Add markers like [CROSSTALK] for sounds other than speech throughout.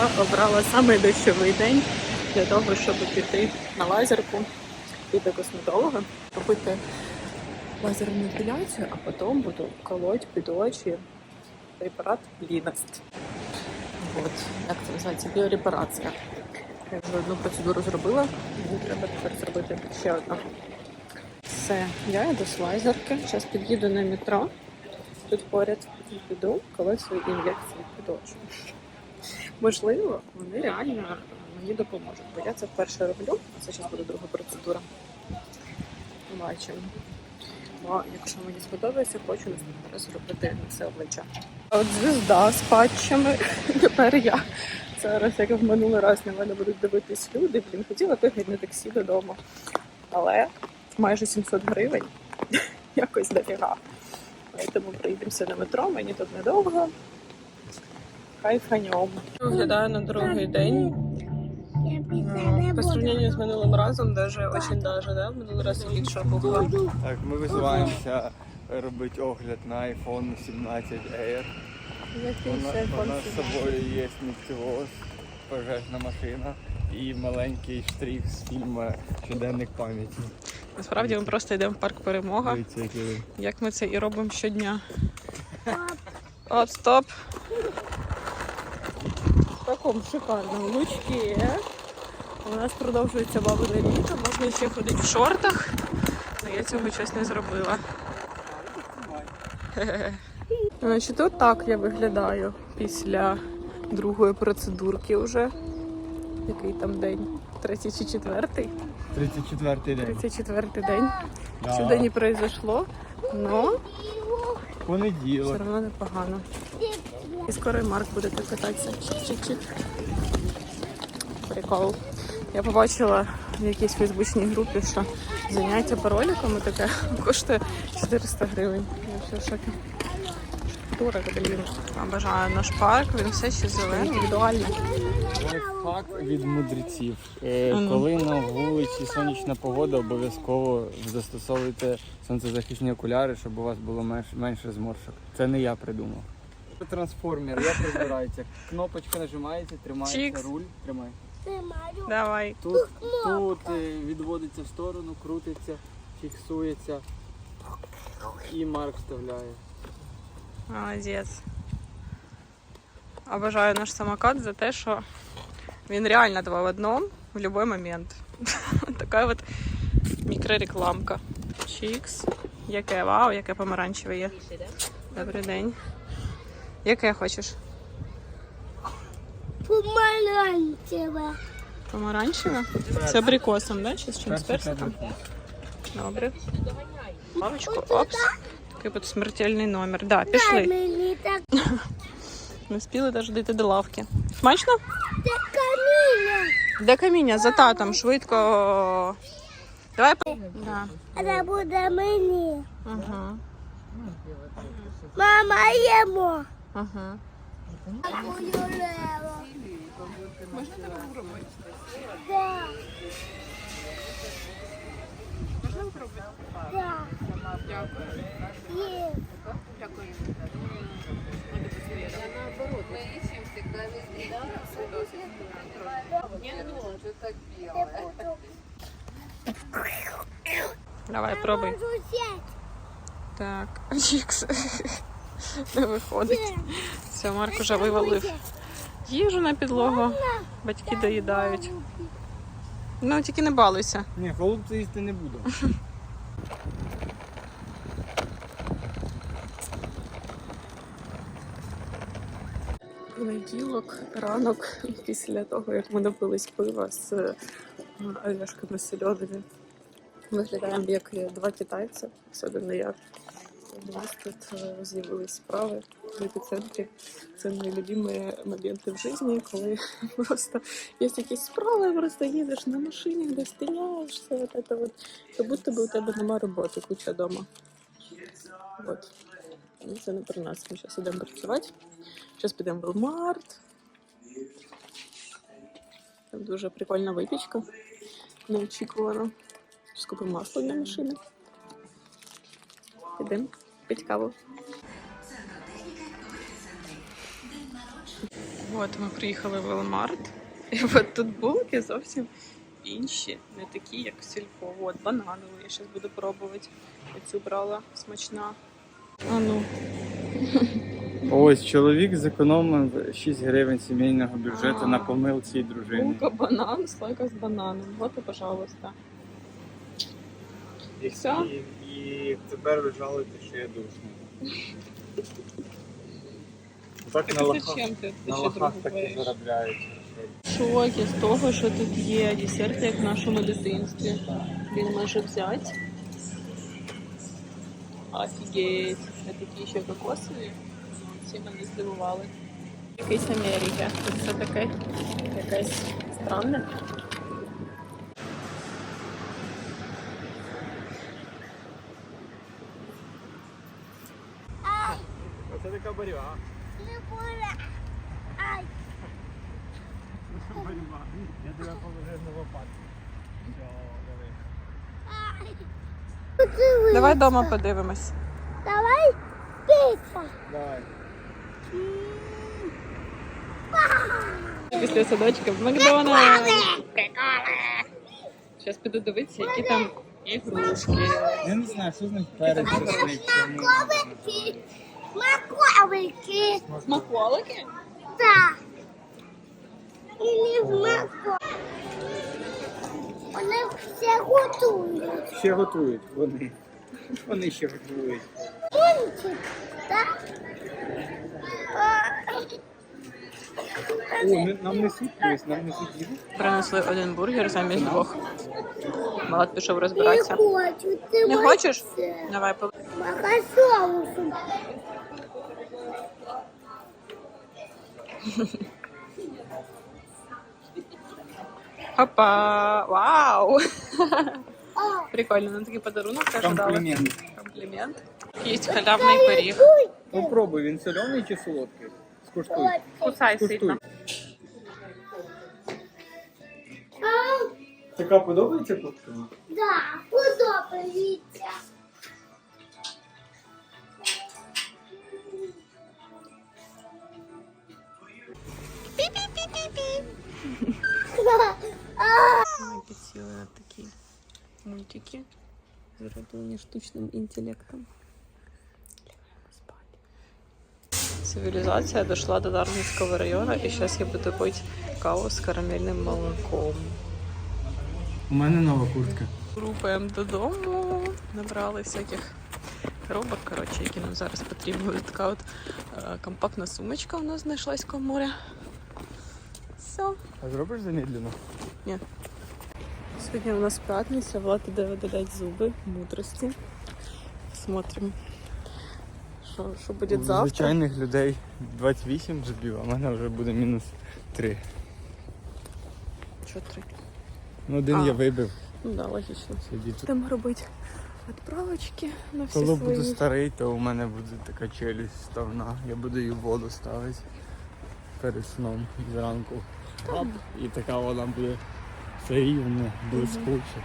я обрала саме дощовий день для того, щоб піти на лазерку і до косметолога, робити лазерну епіляцію, а потім буду колоть під очі препарат Лінаст. От, як це називається? Біорепарація. Я вже одну процедуру зробила, мені треба тепер зробити ще одну. Все, я йду з лазерки. Зараз під'їду на метро. Тут поряд піду, коли свої ін'єкції під очі. Можливо, вони реально мені допоможуть. Бо я це вперше роблю, це зараз буде друга процедура. Побачимо. Бо якщо мені сподобається, хочу наступний раз зробити на це обличчя. От звізда з патчами. [LAUGHS] Тепер я. Зараз, як в минулий раз на мене будуть дивитись люди, блін, хотіла на таксі додому. Але майже 700 гривень [LAUGHS] якось дофіга. Тому приїдемося на метро, мені тут недовго. Кайфаньом. Виглядаю на другий день. По сравнению з минулим разом, даже очень даже, да? Минулий раз я більше була. Так, ми визиваємося робити огляд на iPhone 17 Air. У нас, з собою є нефтевоз, пожежна машина і маленький штрих з фільму Щоденник пам'яті. Насправді ми просто йдемо в парк перемога. Як ми це і робимо щодня. От, стоп. В такому шикарному лучці. У нас продовжується бабине літо, можна ще ходити в шортах, але я цього щось не зробила. [LAUGHS] Значить, так я виглядаю після другої процедурки вже. Який там день? Третій чи четвертий? 34 день. 34 день. Да. Сюди не произошло, но Понеділок. все одно непогано. І скоро і Марк буде так кататися. Чик-чик-чик. Прикол. Я побачила в якійсь фейсбучній групі, що заняття пароліками таке [LAUGHS] коштує 400 гривень. Я все в шокі. Блін. Обожаю наш парк, він все ще зелений, індивідуальний. Лайфхак від мудреців. Е, Коли на вулиці сонячна погода, обов'язково застосовуйте сонцезахисні окуляри, щоб у вас було менше зморшок. Це не я придумав. Трансформер, як розбирається. Кнопочка нажимається, тримається Чікс. руль, тримай. Давай. Тут, тут е, відводиться в сторону, крутиться, фіксується і марк вставляє. Молодець. Обожаю наш самокат за те, що він реально два в одному в будь-який момент. [LAUGHS] Така от мікрорекламка. Чікс. Яке вау, яке помаранчеве є. Добрий день. Яке хочеш? Помаранчеве. Помаранчеве? З абрикосом, да? Чи з чим? З персиком? Добре. Мамочку, опс. Такий от смертельний номер. Да, пішли. Мені так [LAUGHS] Не спіли навіть дійти до лавки. Смачно? каміння. Де каміння? За татом, швидко. Давай. по- Да. Це буде мені. Ага. Мама їмо. Ага. Мою лево. Можна тебе пробувати? Да. Можна пробувати? Да. Є. Давай, пробуй. Можу сядь. Так. [LAUGHS] Чікс. [LAUGHS] Не виходить. Все, Марк уже вивалив їжу на підлогу. Батьки доїдають. Ну, тільки не балуйся. Ні, голубці їсти не буду. [LAUGHS] Понеділок, ранок, після того, як ми напились пива з е, Олешками Сельодові. Виглядаємо як два китайці, особливо я. У нас тут е, з'явились справи в епіцентрі. Це мої любимі моменти в житті, коли [LAUGHS] просто є якісь справи, просто їдеш на машині, десь тиняєшся, от це от. Як будто би у тебе нема роботи, куча вдома. От. Ну, Це не про нас. Ми зараз йдемо працювати. Зараз підемо в Walmart. Там дуже прикольна випічка. Неочікувано. Зараз купимо масло для машини. Підемо пити каву. От ми приїхали в Велмарт. І от тут булки зовсім інші, не такі, як в сільпо. От бананову я зараз буду пробувати. Оцю брала смачна. А ну, [LAUGHS] Ось чоловік зекономив 6 гривень сімейного бюджету А. на помилці дружини. булка, банан, слойка з бананом. Вот і, пожалуйста. Все? І, тепер ви жалуєте, що я душний. Так на лохах, зачем ти на лохах так і береш? заробляють. Шокі з того, що тут є десерти, як в нашому дитинстві. Він може взяти. Офігеть. А такі ще кокосові. Всі мене здивували. Якийсь Америка. Це таке якесь странне. Оце така борьба. Не буде. Ай. Борьба. Я тебе положив на лопатку. Все, давай. Давай вдома подивимось. Давай піца. Давай. Після садочка в Макдональдс. Зараз піду дивитися, які там ігрушки. Я не знаю, що значить перець чесник. Смаковики. Смаколики? Так. І не. Вони все готують. Ще готують вони. Вони ще готують. Пончик, так? О, не- нам несуть, ось нам несуть їду. Принесли один бургер замість двох. Малат пішов Не розбиратися. хочу. Ти Не хочеш? це. Давай по- Мага соусом. Опа! Вау! О, Прикольно, нам такий подарунок теж дали. Комплімент. Комплімент. Є халявний пиріг. Попробуй, він соляний чи солодкий? Скуштуй. ой. Кусай Скуштуй. сильно. А, Така подобається куртка? Да, подобається. Ми підсіли на такі мультики, зроблені штучним інтелектом. Цивілізація дійшла до Дарницького району, і зараз я буду пити каву з карамельним молоком. У мене нова куртка. Рупаємо додому, набрали всяких коробок, коротше, які нам зараз потрібні. Така от е, компактна сумочка у нас знайшлась в моря. А зробиш замедлено? Сьогодні у нас п'ятниця, Влад іде видалять зуби, мудрості. Смотрим, що, що буде У завтра. звичайних людей 28 зубів, а в мене вже буде мінус 3. Що три? Ну один А. я вибив. Ну да, логічно. Сидіть тут. Будемо робити відправочки на всі Коли свої. буду старий, то у мене буде така челюсть ставна. Я буду її в воду ставити перед сном зранку. Оп, і така вона буде все рівне, блискуче.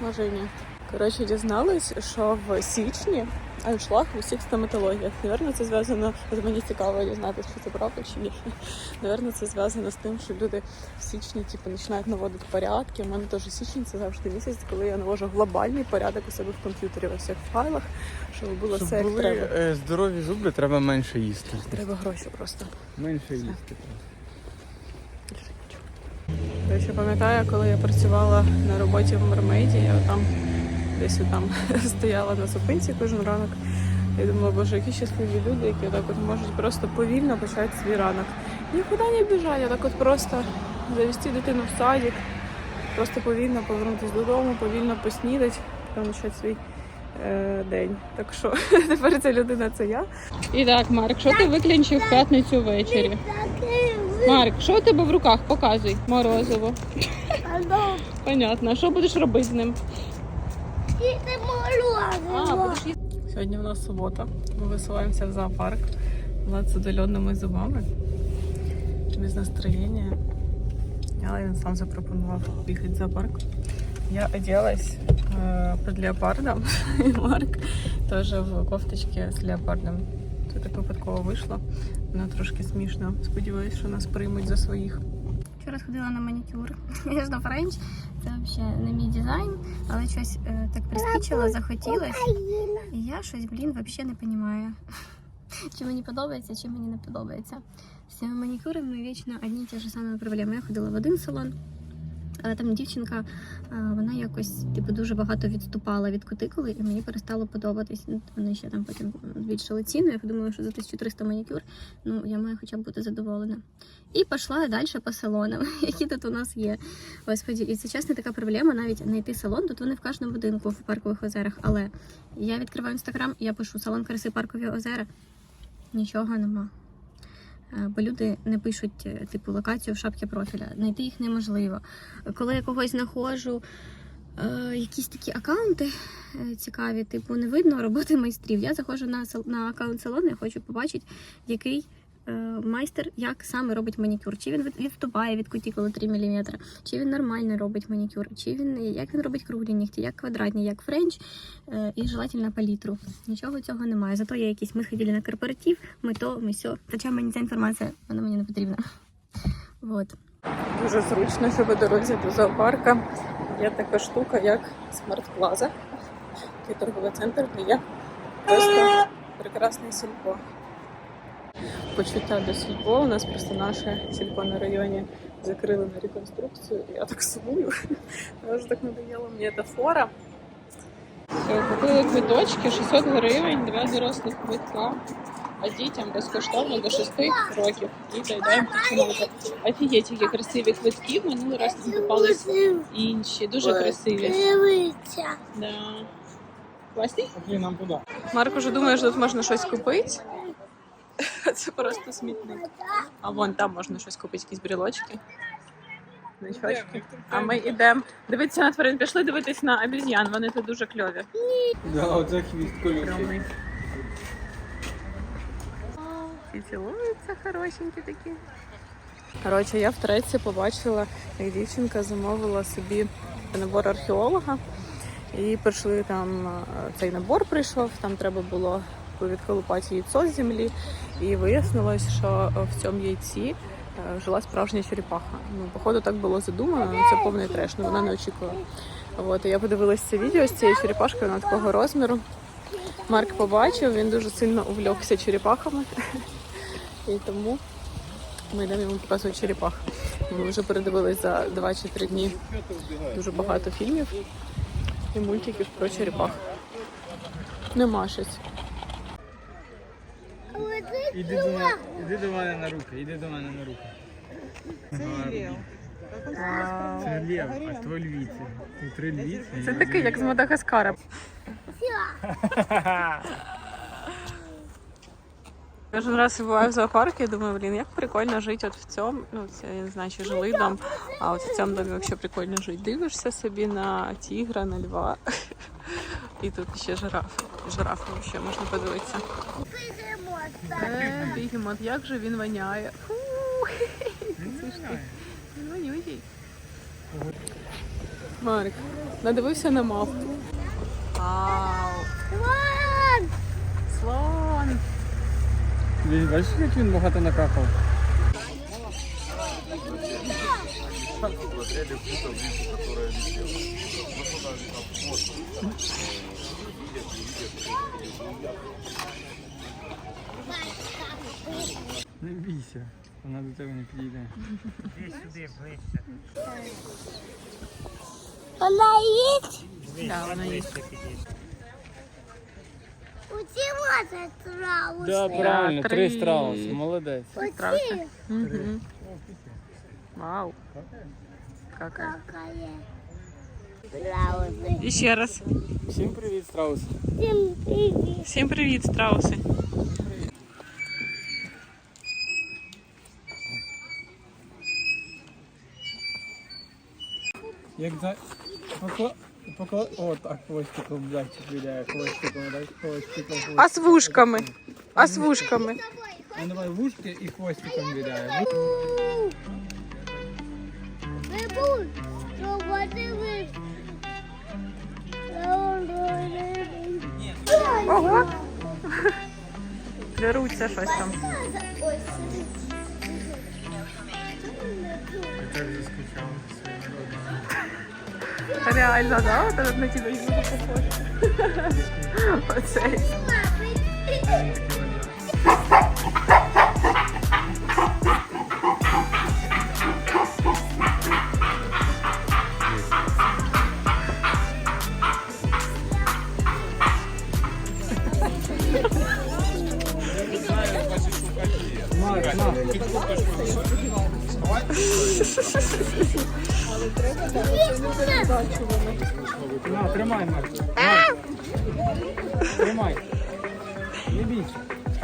Може і ні. Коротше, дізналась, що в січні аншлаг в усіх стоматологіях. Навірно, це зв'язано, от мені цікаво дізнатися, чи це правда чи ні. Навірно, це зв'язано з тим, що люди в січні типу, починають наводити порядки. У мене теж січень це завжди місяць, коли я навожу глобальний порядок у себе в комп'ютері у всіх файлах, щоб було Щоб все як були треба. е, здорові зуби, треба менше їсти. Треба гроші просто. Менше їсти. Я ще пам'ятаю, коли я працювала на роботі в Мермейді, я там десь там [LAUGHS] стояла на зупинці кожен ранок. Я думала, боже, які щасливі люди, які так от можуть просто повільно почати свій ранок. Нікуди не біжать, так от просто завести дитину в садик, просто повільно повернутися додому, повільно поснідати, потім почати свій е, день. Так що [LAUGHS] тепер ця людина це я. І так, Марк, що ти виключив в п'ятницю ввечері? Марк, що у тебе в руках? Показуй. Морозиво. Понятно. А що будеш робити з ним? їсти морозиво. Сьогодні в нас субота. Ми висуваємося в зоопарк. Влад з удальонними зубами. Без настроєння. Але він сам запропонував їхати в зоопарк. Я оделась э, под леопардом. И [LAUGHS] Марк тоже в кофточке с леопардом. це так випадково вийшло. Воно трошки смішно. Сподіваюсь, що нас приймуть за своїх. Вчора сходила на манікюр. [LAUGHS] Я ж на френч. Це взагалі не мій дизайн, але щось е, так приспічило, захотілось. І я щось, блін, взагалі не розумію. [LAUGHS] Чи мені подобається, чи мені не подобається. З цими манікюрами вічно одні ті ж самі проблеми. Я ходила в один салон, там дівчинка, вона якось типу дуже багато відступала від кутикули, і мені перестало подобатись. Ну, Вони ще там потім збільшили ціну. Я подумала, що за 1300 манікюр, ну я маю хоча б бути задоволена. І пішла далі по салонам, [LAUGHS] які тут у нас є. Господі, і це чесно така проблема навіть знайти салон. Тут вони в кожному будинку в паркових озерах. Але я відкриваю інстаграм, я пишу салон краси паркові озера. Нічого нема. Е, Бо люди не пишуть е, типу локацію в шапці профіля. Знайти їх неможливо. Коли я когось знаходжу, е, якісь такі акаунти е, цікаві, типу, не видно роботи майстрів. Я заходжу на, на аккаунт салону, я хочу побачити, який майстер як саме робить манікюр. Чи він від- відступає від кутікули 3 мм, чи він нормально робить манікюр, чи він як він робить круглі нігті, як квадратні, як френч, е, і желательно палітру. Нічого цього немає. Зато є якісь ми ходили на корпоратив, ми то, ми сьо. Хоча мені ця інформація вона мені не потрібна. Вот. Дуже зручно, що по дорозі до зоопарка є така штука, як Смарт Плаза. Такий торговий центр, де є просто прекрасне сільпо. Почуття до сільпо. У нас просто наше сільпо на районі закрили на реконструкцію. і Я так сумую. [LAUGHS] Мені вже так надоело мені ця фора. Е, Купили квиточки 600 гривень, два дорослих квитка. А дітям безкоштовно до 6 років. І доїдаємо підсумовувати. Офігеть, які красиві квитки. Минулий раз нам попались інші. Дуже красиві. Да. Класні? Окей, нам туди. Марк уже думає, що тут можна щось купити. [LAUGHS] Це просто смітник. А вон там можна щось купити, якісь брілочки. А ми йдемо. Дивитися на тварин. Пішли дивитись на обіз'ян. Вони тут дуже кльові. Да, оце хвіст колючий. Всі цілуються хорошенькі такі. Коротше, я втретє побачила, як дівчинка замовила собі набор археолога. І прийшли там е, цей набор прийшов, там треба було відколупати яйцо з землі. І вияснилось, що в цьому яйці е, жила справжня черепаха. Ну, походу, так було задумано, але це повний треш, ну вона не очікувала. От, я подивилася це відео з цією черепашкою, вона такого розміру. Марк побачив, він дуже сильно увлекся черепахами. І тому ми йдемо йому показувати черепах. Ми вже передивились за 2 чи 3 дні дуже багато фільмів і мультиків про черепах. Нема щось. Іди до мене, іди до мене на руки, іди до мене на руки. Це лев. Це лев, а то львіці. Тут три львіці. Це такий, як з Мадагаскара. [LAUGHS] Кожен раз я буваю в зоопарку і думаю, блін, як прикольно жити от в цьому. Ну, це я не знаю, чи жилий дом, а от в цьому домі взагалі прикольно жити. Дивишся собі на тігра, на льва. [LAUGHS] І тут ще жирафи. Жирафи ще можна подивитися. Е, бігемот, як же він воняє. Фу, Він вонючий. Марк, надивився на мавпу. Вау! Слон! Десь бачиш, як він багато накакав? Не бійся, вона до тебе не підійде. Вона є? Да, вона є. Оці можна страуси. Да, правильно, три. три страуси, молодець. Оці Угу. Вау. Какая. какає. Страуси. І ще раз. Всім привіт, страуси. Всім привіт. Всім привіт, страуси. Як за... Покла... Покла... О, так, хвостиком зайчик виляє, хвостиком, так, хвостиком, хвостиком. А з вушками? А з вушками? А давай вушки і хвостиком. Бабуль. Ого! Деруться щось там. Я так заскучав. Реально, да? Вот на тебе не похоже. Оцей.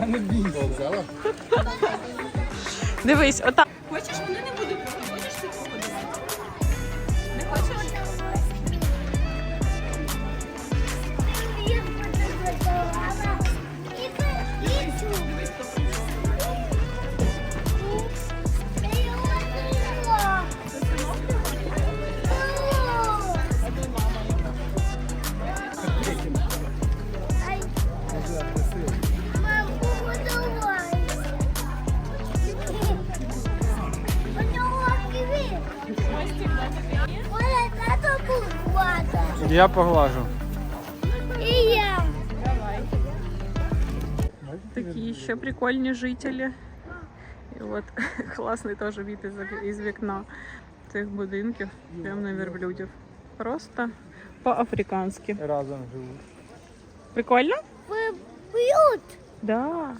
Не бійся. Дивись, отак. Хочеш, вони не будуть. Був Я поглажу. І я. Такі ще прикольні жителі. І от [LAUGHS] класний теж від із, із вікна цих будинків, прямо на верблюдів. Просто по-африканськи. Разом живуть. Прикольно? Б'ють. Да.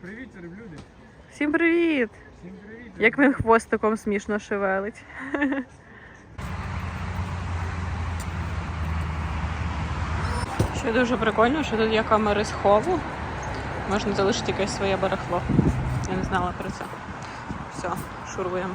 Привіт, люди. Всім привіт! Всім привіт. Як він хвостиком смішно шевелить. [LAUGHS] Ще дуже прикольно, що тут є камери схову. Можна залишити якесь своє барахло. Я не знала про це. Все, шуруємо.